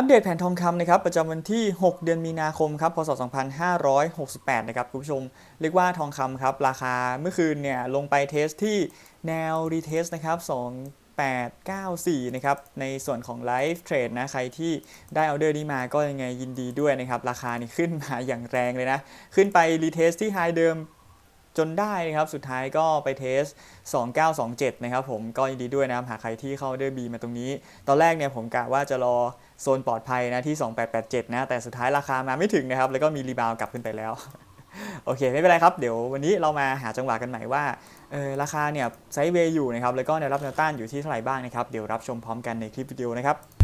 อัปเดตแผนทองคำนะครับประจำวันที่ 6 เดือนมีนาคมครับพศ 2568 นะครับคุณผู้ชม เรียกว่าทองคำครับราคาเมื่อคืนเนี่ยลงไปเทสที่แนวรีเทสนะครับ2894 นะครับ ในส่วนของไลฟ์เทรดนะ ใครที่ได้ออเดอร์นี้มาก็ยังไงยินดีด้วยนะครับ ราคานี่ขึ้นมาอย่างแรงเลยนะ ขึ้นไปรีเทสที่ไฮเดิม จนได้นะครับ สุดท้ายก็ไปเทส 2927 นะครับผมก็ยินดีด้วยนะครับ หากใครที่เข้าเดอร์บีมาตรงนี้ ตอนแรกเนี่ยผมกะว่าจะรอโซนปลอดภัยนะที่ 2887 นะ แต่สุดท้ายราคามาไม่ถึงนะครับ แล้วก็มีรีบาวกลับขึ้นไปแล้ว โอเค ไม่เป็นไรครับ เดี๋ยววันนี้เรามาหาจังหวะกันใหม่ว่าออราคาเนี่ยไซด์เวย์อยู่นะครับ แล้วก็แนวรับแนวต้านอยู่ที่เท่าไหร่บ้างนะครับ เดี๋ยวรับชมพร้อมกันในคลิปวิดีโอนะครับ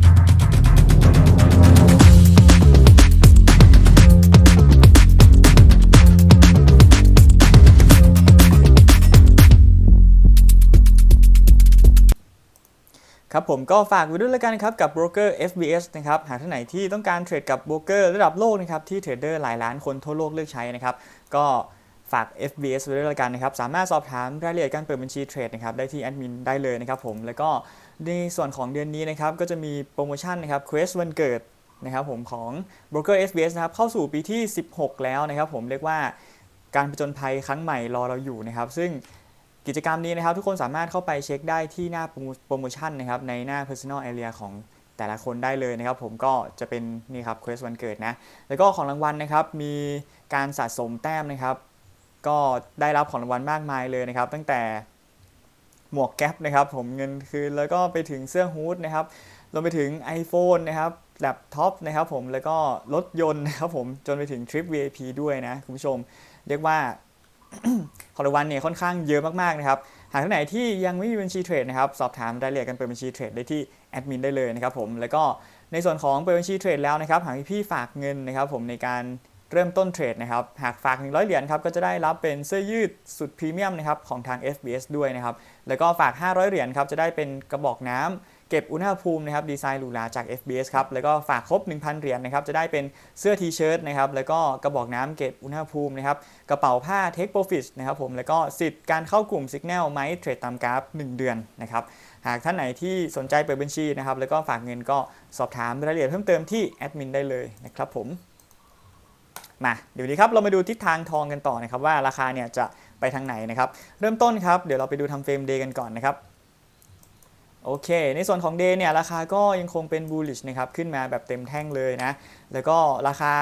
ครับผมก็ฝากไว้ด้วยแล้วกันครับกับโบรกเกอร์ FBS นะครับหากท่านไหนที่ต้องการเทรดกับโบรกเกอร์ระดับโลกนะครับที่เทรดเดอร์หลายล้านคนทั่วโลกเลือกใช้นะครับก็ฝาก FBS ไว้ด้วยแล้วกันนะครับสามารถสอบถามรายละเอียดการเปิดบัญชีเทรดนะครับได้ที่แอดมินได้เลยนะครับผมแล้วก็ในส่วนของเดือนนี้นะครับก็จะมีโปรโมชั่นนะครับ Quest วันเกิดนะครับผมของ Broker FBS นะครับเข้าสู่ปีที่ 16 แล้วนะครับผมเรียกว่าการผจญภัยครั้งใหม่รอเราอยู่นะครับ ซึ่ง กิจกรรมนี้นะครับทุกคนสามารถเข้าไปเช็คได้ที่หน้าโปรโมชั่นนะครับในหน้า Personal Area ของแต่ละคนได้เลยนะครับ ผมก็จะเป็นนี่ครับ Quest วันเกิดนะ แล้วก็ของรางวัลนะครับมีการสะสมแต้มนะครับ ก็ได้รับของรางวัลมากมายเลยนะครับ ตั้งแต่หมวกแก๊ปนะครับผมเงินคืนแล้วก็ไปถึงเสื้อฮู้ดนะครับรวมไปถึง iPhone นะครับแล็ปท็อปนะครับผมแล้วก็รถยนต์นะครับผมจนไปถึงทริป VIP ด้วยนะคุณผู้ชม เรียกว่า ของรางวัลเนี่ยค่อนข้างเยอะมากๆนะครับหากท่านไหนที่ยังไม่มีบัญชีเทรดนะครับสอบถามรายละเอียดการเปิดบัญชีเทรดได้ที่แอดมินได้เลยนะครับผมแล้วก็ในส่วนของเปิดบัญชีเทรดแล้วนะครับหากพี่ฝากเงินนะครับผมในการเริ่มต้นเทรดนะครับหากฝาก 100 เหรียญครับก็จะได้รับเป็นเสื้อยืดสุดพรีเมียมนะครับของทาง FBS ด้วยนะครับแล้วก็ฝาก 500 เหรียญครับจะได้เป็นกระบอกน้ำ เก็บอุณหภูมินะครับดีไซน์หรูหราจาก FBS ครับแล้วก็ฝากครบ 1,000 เหรียญนะครับจะได้เป็นเสื้อทีเชิ้ตนะครับแล้วก็กระบอกน้ำเก็บอุณหภูมินะครับกระเป๋าผ้า Take Profit นะครับผมแล้วก็สิทธิ์การเข้ากลุ่ม Signal ไม้เทรดตามกราฟ 1 เดือนนะครับหากท่านไหนที่สนใจเปิดบัญชีนะครับแล้วก็ฝากเงินก็สอบถามรายละเอียดเพิ่มเติมที่แอดมินได้เลยนะครับผมมาเดี๋ยวนี้ครับเรามาดูทิศทางทองกันต่อนะครับว่าราคาเนี่ยจะไปทางไหนนะครับเริ่มต้นครับเดี๋ยวเราไปดูทำเฟรมเดย์กันก่อนนะครับ โอเค ในส่วนของ Day เนี่ยราคาก็ยังคงเป็น bullish นะครับ ขึ้นมาแบบเต็มแท่งเลยนะ แล้วก็ราคา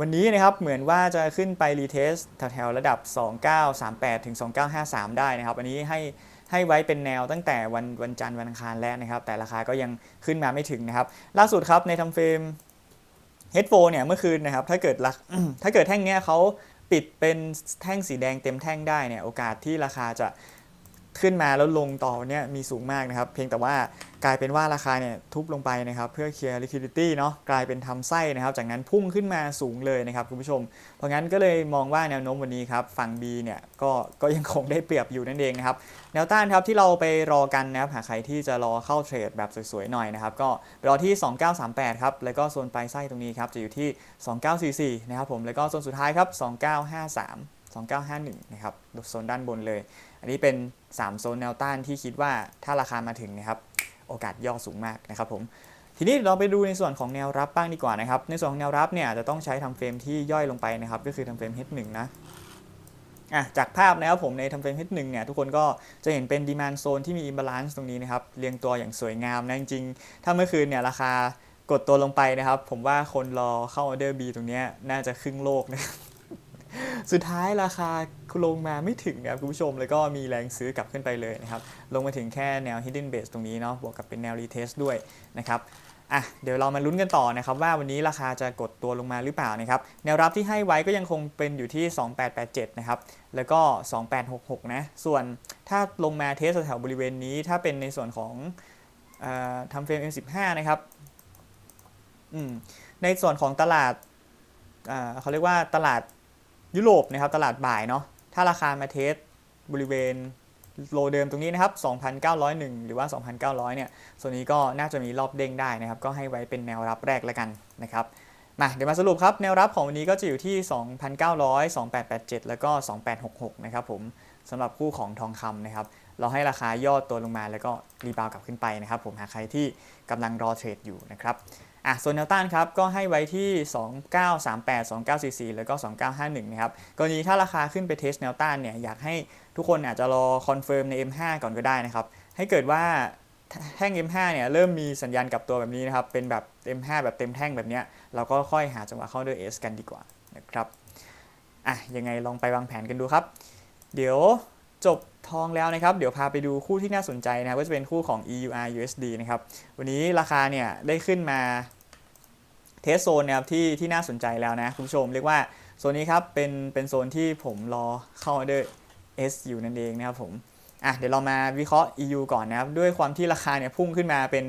วันนี้นะครับเหมือนว่าจะขึ้นไปรีเทสแถวๆระดับ 2938 ถึง 2953 ได้นะครับ อันนี้ให้ให้ไว้เป็นแนวตั้งแต่วันวันจันทร์วันอังคารแล้วนะครับ แต่ราคาก็ยังขึ้นมาไม่ถึงนะครับ ล่าสุดครับในทำเฟรม h e a d p h o n e เนี่ยเมื่อคืนนะครับถ้าเกิดลักถ้าเกิดแท่งเนี้ยเขาปิดเป็นแท่งสีแดงเต็มแท่งได้เนี่ยโอกาสที่ราคาจะ ขึ้นมาแล้วลงต่อเนี่ยมีสูงมากนะครับ เพียงแต่ว่ากลายเป็นว่าราคาเนี่ยทุบลงไปนะครับ เพื่อเคลียร์ liquidity เนาะกลายเป็นทำไส้นะครับ จากนั้นพุ่งขึ้นมาสูงเลยนะครับคุณผู้ชม เพราะงั้นก็เลยมองว่าแนวโน้มวันนี้ครับฝั่ง B เนี่ยก็ก็ยังคงได้เปรียบอยู่นั่นเองนะครับ แนวต้านครับที่เราไปรอกันนะครับหากใครที่จะรอเข้าเทรดแบบสวยๆหน่อยนะครับก็ไปรอที่ 2938 ครับแล้วก็โซนปลายไส้ตรงนี้ครับจะอยู่ที่ 2944 นะครับผมแล้วก็โซนสุดท้ายครับ 2953 2951 นะครับโซนด้านบนเลย อันนี้เป็น 3 โซนแนวต้านที่คิดว่าถ้าราคามาถึงนะครับ โอกาสย่อสูงมากนะครับผม ทีนี้เราไปดูในส่วนของแนวรับบ้างดีกว่านะครับ ในส่วนของแนวรับเนี่ยจะต้องใช้ทำเฟรมที่ย่อยลงไปนะครับ ก็คือทำเฟรม H1 นะอะจากภาพนะครับผมในทำเฟรม H1 เนี่ยทุกคนก็จะเห็นเป็นดีมานโซนที่มี imbalance ตรงนี้นะครับ เรียงตัวอย่างสวยงามนะจริงๆ ถ้าเมื่อคืนเนี่ยราคากดตัวลงไปนะครับ ผมว่าคนรอเข้าออเดอร์ B ตรงนี้น่าจะครึ่งโลกนะครับ สุดท้ายราคาลงมาไม่ถึงนะครับคุณผู้ชม แล้วก็มีแรงซื้อกลับขึ้นไปเลยนะครับ ลงมาถึงแค่แนว hidden base ตรงนี้เนาะบวกกับเป็นแนว retest ด้วยนะครับอะเดี๋ยวเรามาลุ้นกันต่อนะครับว่าวันนี้ราคาจะกดตัวลงมาหรือเปล่านะครับแนวรับที่ให้ไว้ก็ยังคงเป็นอยู่ที่ 2887 นะครับ แล้วก็ 2866 นะ ส่วนถ้าลงมาเทสแถวบริเวณนี้ถ้าเป็นในส่วนของออทำเฟรม M15 นะครับในส่วนของตลาดอ่าเขาเรียกว่าตลาด ยุโรปนะครับตลาดบ่ายเนาะถ้าราคามาเทสบริเวณโลเดิมตรงนี้นะครับ 2,901 หรือว่า 2,900 เนี่ย ส่วนนี้ก็น่าจะมีรอบเด้งได้นะครับ ก็ให้ไว้เป็นแนวรับแรกแล้วกันนะครับ มาเดี๋ยวมาสรุปครับ แนวรับของวันนี้ก็จะอยู่ที่ 2,900 2,887 แล้วก็ 2,866 นะครับผมสำหรับคู่ของทองคำนะครับ เราให้ราคาย่อตัวลงมาแล้วก็รีบาวกลับขึ้นไปนะครับ ผมหากใครที่กำลังรอเทรดอยู่นะครับ อะโซนแนวต้านครับก็ให้ไว้ที่ 2938 2944 แล้วก็ 2951 นะครับ กรณีถ้าราคาขึ้นไปเทสแนวต้านเนี่ยอยากให้ทุกคนอาจจะรอคอนเฟิร์มใน M5 ก่อนก็ได้นะครับ ให้เกิดว่าแท่ง M5 เนี่ยเริ่มมีสัญญาณกลับตัวแบบนี้นะครับ เป็นแบบ M5 แบบเต็มแท่งแบบเนี้ยเราก็ค่อยหาจังหวะเข้าด้วย S กันดีกว่านะครับอะยังไงลองไปวางแผนกันดูครับ เดี๋ยวจบทองแล้วนะครับ เดี๋ยวพาไปดูคู่ที่น่าสนใจนะครับก็จะเป็นคู่ของ EUR USD นะครับ วันนี้ราคาเนี่ยได้ขึ้นมา เทสโซนนะครับที่ที่น่าสนใจแล้วนะคุณผู้ชมเรียกว่าโซนนี้ครับเป็นเป็นโซนที่ผมรอเข้าด้วย S อยู่นั่นเองนะครับผมอะเดี๋ยวเรามาวิเคราะห์ EU ก่อนนะครับ ด้วยความที่ราคาเนี่ยพุ่งขึ้นมาเป็น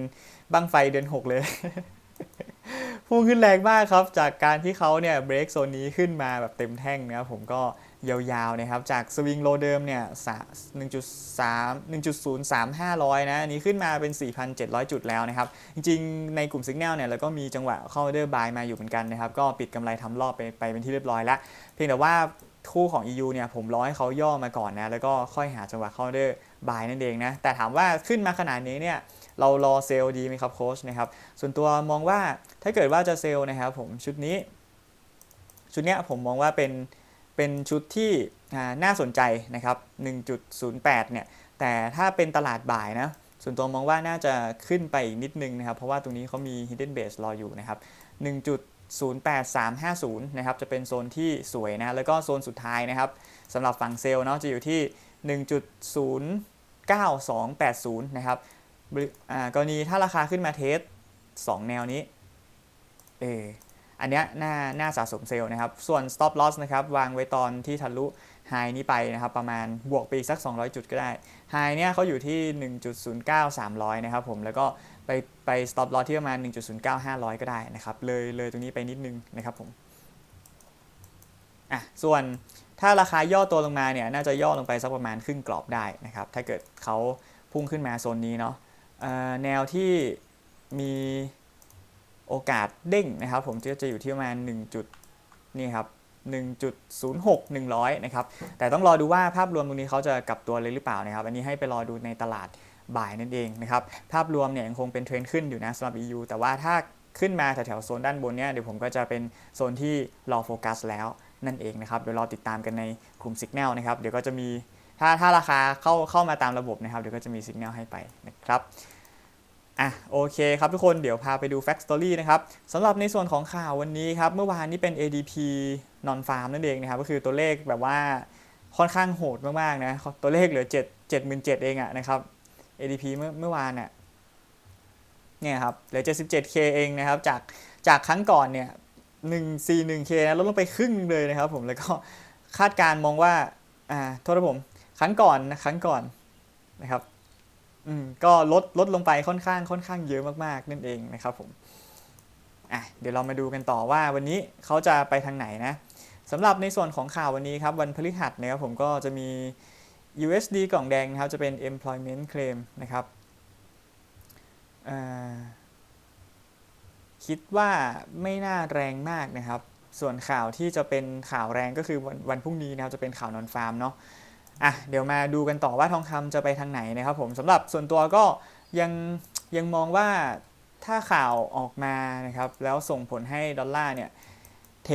บั้งไฟเดือน 6 เลย พุ่งขึ้นแรงมากครับ จากการที่เขาเนี่ยเบรกโซนนี้ขึ้นมาแบบเต็มแท่งนะครับผมก็ยาวๆนะครับ จากสวิงโลเดิมเนี่ย1.3 1.03500 นะ อันนี้ขึ้นมาเป็น 4,700 จุดแล้วนะครับ จริงๆ ในกลุ่มสิกแนลเนี่ยเราก็มีจังหวะเข้าเดอร์บายมาอยู่เหมือนกันนะครับ ก็ปิดกำไรทำรอบไปไปเป็นที่เรียบร้อยแล้ว เพียงแต่ว่าคู่ของ EU เนี่ยผมรอให้เขาย่อมาก่อนนะ แล้วก็ค่อยหาจังหวะเข้าเดอร์ บายนั่นเองนะ แต่ถามว่าขึ้นมาขนาดนี้เนี่ยเรารอเซลล์ดีไหมครับโค้ชนะครับ ส่วนตัวมองว่าถ้าเกิดว่าจะเซลล์นะครับผมชุดนี้ ชุดเนี้ยผมมองว่าเป็นเป็นชุดที่น่าสนใจนะครับ 1.08 เนี่ย แต่ถ้าเป็นตลาดบ่ายนะ ส่วนตัวมองว่าน่าจะขึ้นไปอีกนิดนึงนะครับ เพราะว่าตรงนี้เขามี hidden base รออยู่นะครับ 1.08350 นะครับ จะเป็นโซนที่สวยนะ แล้วก็โซนสุดท้ายนะครับสำหรับฝั่งเซลล์เนาะ จะอยู่ที่ 1.09280 นะครับกรณีถ้าราคาขึ้นมาเทส 2 แนวนี้เอออันเนี้ยน่าน่าสะสมเซลล์นะครับ ส่วน stop loss นะครับ วางไว้ตอนที่ทะลุไฮนี้ไปนะครับ ประมาณบวกไปอีกสัก 200 จุดก็ได้ไฮเนี่ยเขาอยู่ที่ 1.09300 นะครับผมแล้วก็ไปไป stop loss ที่ประมาณ 1.09500 ก็ได้นะครับ เลยเลยตรงนี้ไปนิดนึงนะครับผมอะส่วน ถ้าราคาย่อตัวลงมาเนี่ยน่าจะย่อลงไปสักประมาณครึ่งกรอบได้นะครับถ้าเกิดเขาพุ่งขึ้นมาโซนนี้เนาะแนวที่มีโอกาสเด้งนะครับ ผมก็จะอยู่ที่ประมาณ1จุดนี่ครับ1.06 100นะครับแต่ต้องรอดูว่าภาพรวมตรงนี้เขาจะกลับตัวเลยหรือเปล่านะครับ อันนี้ให้ไปรอดูในตลาดบ่ายนั่นเองนะครับภาพรวมเนี่ยยังคงเป็นเทรนขึ้นอยู่นะสำหรับ EU แต่ว่าถ้าขึ้นมาแถวๆโซนด้านบนเนี่ยเดี๋ยวผมก็จะเป็นโซนที่รอโฟกัสแล้ว นั่นเองนะครับเดี๋ยวรอติดตามกันในกลุ่มสิกแนลนะครับเดี๋ยวก็จะมีถ้าถ้าราคาเข้าเข้ามาตามระบบนะครับเดี๋ยวก็จะมีสิกแนลให้ไปนะครับอะโอเคครับทุกคนเดี๋ยวพาไปดู Fact Story นะครับสำหรับในส่วนของข่าววันนี้ครับเมื่อวานนี้เป็น ADP non farm นั่นเองนะครับก็คือตัวเลขแบบว่าค่อนข้างโหดมากๆนะตัวเลขเหลือ 7 77,000เองอะนะครับ ADP เมื่อเมื่อวานน่ะเนี่ยครับเหลือ 77k เองนะครับจากจากครั้งก่อนเนี่ย 141k นะลดลงไปครึ่งเลยนะครับผมแล้วก็คาดการมองว่าอ่าโทษนะผมครั้งก่อนนะครั้งก่อนนะครับอืมก็ลดลดลงไปค่อนข้างค่อนข้างเยอะมากๆนั่นเองนะครับผมอะเดี๋ยวเรามาดูกันต่อว่าวันนี้เขาจะไปทางไหนนะสำหรับในส่วนของข่าววันนี้ครับวันพฤหัสนะครับผมก็จะมี USD กล่องแดงนะครับจะเป็น employment claim นะครับ คิดว่าไม่น่าแรงมากนะครับ ส่วนข่าวที่จะเป็นข่าวแรงก็คือวันวันพรุ่งนี้นะครับจะเป็นข่าวนอนฟาร์มเนาะอะเดี๋ยวมาดูกันต่อว่าทองคำจะไปทางไหนนะครับผมสำหรับส่วนตัวก็ยังยังมองว่าถ้าข่าวออกมานะครับแล้วส่งผลให้ดอลลาร์เนี่ยเท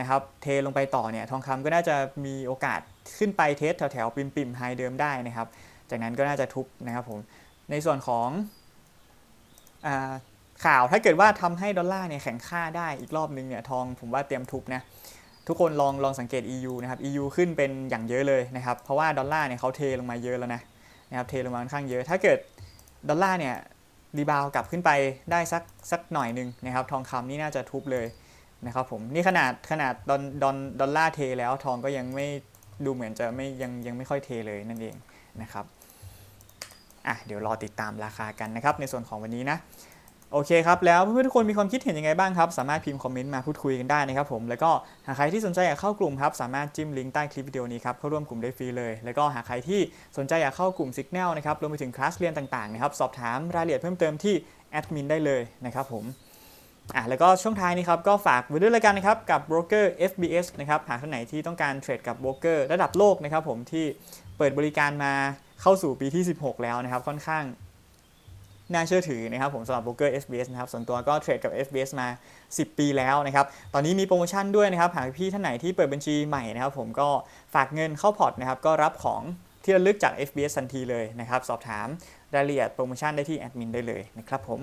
นะครับเทลงไปต่อเนี่ยทองคำก็น่าจะมีโอกาสขึ้นไปเทสแถวๆปิมปิมไฮเดิมได้นะครับ จากนั้นก็น่าจะทุบนะครับผมในส่วนของอ ข่าวถ้าเกิดว่าทำให้ดอลลาร์เนี่ยแข็งค่าได้อีกรอบนึงเนี่ยทองผมว่าเตรียมทุบนะทุกคนลองลองสังเกต EU นะครับ EU ขึ้นเป็นอย่างเยอะเลยนะครับ เพราะว่าดอลลาร์เนี่ยเขาเทลงมาเยอะแล้วนะนะครับเทลงมาค่อนข้างเยอะ ถ้าเกิดดอลลาร์เนี่ยรีบาวกลับขึ้นไปได้สักสักหน่อยหนึ่งนะครับ ทองคำนี่น่าจะทุบเลยนะครับผมนี่ขนาดขนาดดอนดอนดอลลาร์เทแล้วทองก็ยังไม่ดูเหมือนจะไม่ยังยังไม่ค่อยเทเลยนั่นเองนะครับอะเดี๋ยวรอติดตามราคากันนะครับในส่วนของวันนี้นะ โอเคครับ แล้วเพื่อนๆทุกคนมีความคิดเห็นยังไงบ้างครับ สามารถพิมพ์คอมเมนต์มาพูดคุยกันได้นะครับผม แล้วก็หากใครที่สนใจอยากเข้ากลุ่มครับสามารถจิ้มลิงก์ใต้คลิปวิดีโอนี้ครับเข้าร่วมกลุ่มได้ฟรีเลย แล้วก็หากใครที่สนใจอยากเข้ากลุ่ม Signal นะครับรวมไปถึงคลาสเรียนต่างๆนะครับสอบถามรายละเอียดเพิ่มเติมที่แอดมินได้เลยนะครับผมอะแล้วก็ช่วงท้ายนี้ครับก็ฝากไว้ด้วยแล้วกันนะครับกับโบรกเกอร์ FBS นะครับหากท่านไหนที่ต้องการเทรดกับโบรกเกอร์ระดับโลกนะครับผมที่เปิดบริการมาเข้าสู่ปีที่ 16 แล้วนะครับค่อนข้าง น่าเชื่อถือนะครับผมสำหรับโบรกเกอร์ FBS นะครับส่วนตัวก็เทรดกับ FBS มา 10 ปีแล้วนะครับตอนนี้มีโปรโมชั่นด้วยนะครับหากพี่ท่านไหนที่เปิดบัญชีใหม่นะครับผมก็ฝากเงินเข้าพอร์ตนะครับก็รับของที่ระลึกจาก FBS ทันทีเลยนะครับ สอบถามรายละเอียดโปรโมชั่นได้ที่แอดมินได้เลยนะครับผม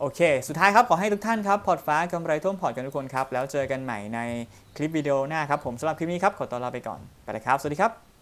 โอเค สุดท้ายครับ ขอให้ทุกท่านครับ พอร์ตฟ้ากำไรท่วมพอร์ตกันทุกคนครับ แล้วเจอกันใหม่ในคลิปวิดีโอหน้าครับ ผมสำหรับคลิปนี้ครับ ขอตัวลาไปก่อน ไปเลยครับ สวัสดีครับ